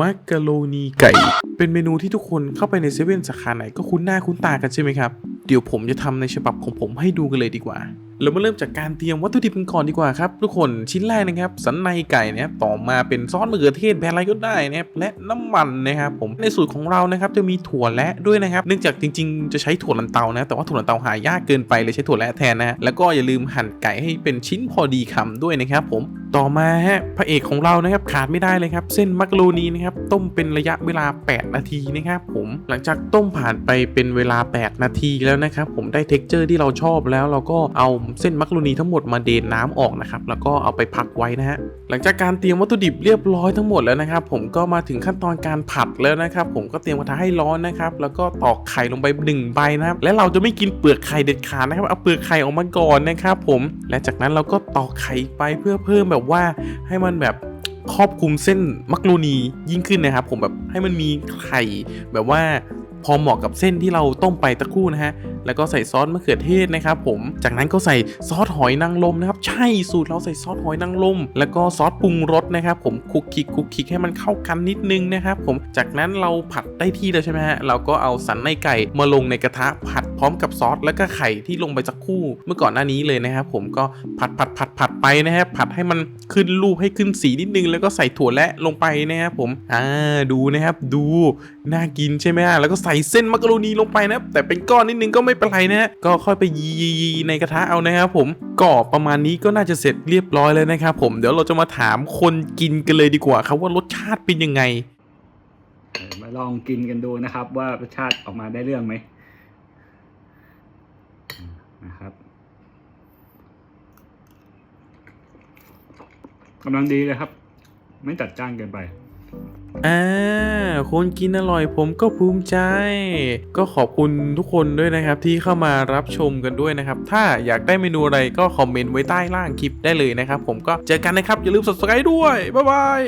มักกะโรนีไก่ เป็นเมนูที่ทุกคนเข้าไปในเซเว่นสาขาไหนก็คุ้นหน้าคุ้นตากันใช่ไหมครับ เดี๋ยวผมจะทำในฉบับของผมให้ดูกันเลยดีกว่า เรามาเริ่มจากการเตรียมวัตถุดิบกันก่อนดีกว่าครับ ทุกคนชิ้นแรกนะครับ สันในไก่นะครับต่อมาเป็นซอสมะเขือเทศแบบอะไรก็ได้นะครับและน้ำมันนะครับผมในสูตรของเรานะครับจะมีถั่วและด้วยนะครับ เนื่องจากจริง ๆ จะใช้ถั่วลันเตานะ แต่ว่าถั่วลันเตาหายากเกินไปเลยใช้ถั่วและแทนนะฮะแล้วก็อย่าลืมหั่นไก่ให้เป็นชิ้นพอดีคำด้วยนะครับผมต่อมาฮะพระเอกของเรานะครับขาดไม่ได้เลยครับ เส้นมักโรนีนะครับต้มเป็นระยะเวลา 8 นาทีนะครับผมหลังจากต้มผ่านไปเป็นเวลา 8 นาทีแล้วนะครับผมได้เท็กเจอร์ที่เราชอบแล้วเราก็เอาเส้นมักโรนีทั้งหมดมาเดนน้ำออกนะครับแล้วก็เอาไปพักไว้นะฮะหลังจากการเตรียมวัตถุดิบเรียบร้อยทั้งหมดแล้วนะครับผมก็มาถึงขั้นตอนการผัดแล้วนะครับผมก็เตรียมกระทะให้ร้อนนะครับแล้วก็ตอกไข่ลงไปหนึ่งใบนะครับและเราจะไม่กินเปลือกไข่เด็ดขาดนะครับเอาเปลือกไข่ออกมาก่อนนะครับผมและจากนั้นเราก็ตอกไข่ไปเพื่อเพิ่มแบบแบบว่าให้มันแบบครอบคลุมเส้นมักโรนียิ่งขึ้นนะครับ ผมแบบให้มันมีไข่แบบว่าพอเหมาะกับเส้นที่เราต้มไปตะคู่นะฮะ แล้วก็ใส่ซอสมะเขือเทศนะครับผม จากนั้นก็ใส่ซอสหอยนางรมนะครับ ใช่สูตรเราใส่ซอสหอยนางรม แล้วก็ซอสปรุงรสนะครับผมคลุกคลิกคลุกคลิกให้มันเข้ากันนิดนึงนะครับผม จากนั้นเราผัดได้ที่แล้วใช่ไหมฮะ เราก็เอาสันในไก่มาลงในกระทะผัดพร้อมกับซอสแล้วก็ไข่ที่ลงไปสักคู่เมื่อก่อนหน้านี้เลยนะครับผมก็ผัดผัดผัดผัดไปนะครับผัดให้มันขึ้นรูปให้ขึ้นสีนิดนึง แล้วก็ใส่ถั่วและลงไปนะครับผมอ่าดูนะครับ ดูน่ากินใช่ไหมฮะแล้วก็ใส่เส้นมักกะโรนีลงไปนะแต่เป็นก้อนนิดนึงก็ไม่เป็นไรนะก็ค่อยไปยียีๆในกระทะเอานะครับผมก็ประมาณนี้ก็น่าจะเสร็จเรียบร้อยแล้วนะครับผมเดี๋ยวเราจะมาถามคนกินกันเลยดีกว่าครับว่ารสชาติเป็นยังไงมาลองกินกันดูนะครับว่ารสชาติออกมาได้เรื่องไหมนะครับ กำลังดีเลยครับ ไม่จัดจ้านเกินไปอ่าคนกินอร่อยผมก็ภูมิใจ ก็ขอบคุณทุกคนด้วยนะครับ ที่เข้ามารับชมกันด้วยนะครับ ถ้าอยากได้เมนูอะไรก็คอมเมนต์ไว้ใต้ล่างคลิปได้เลยนะครับ ผมก็เจอกันนะครับ อย่าลืม subscribe ด้วย บ๊ายบาย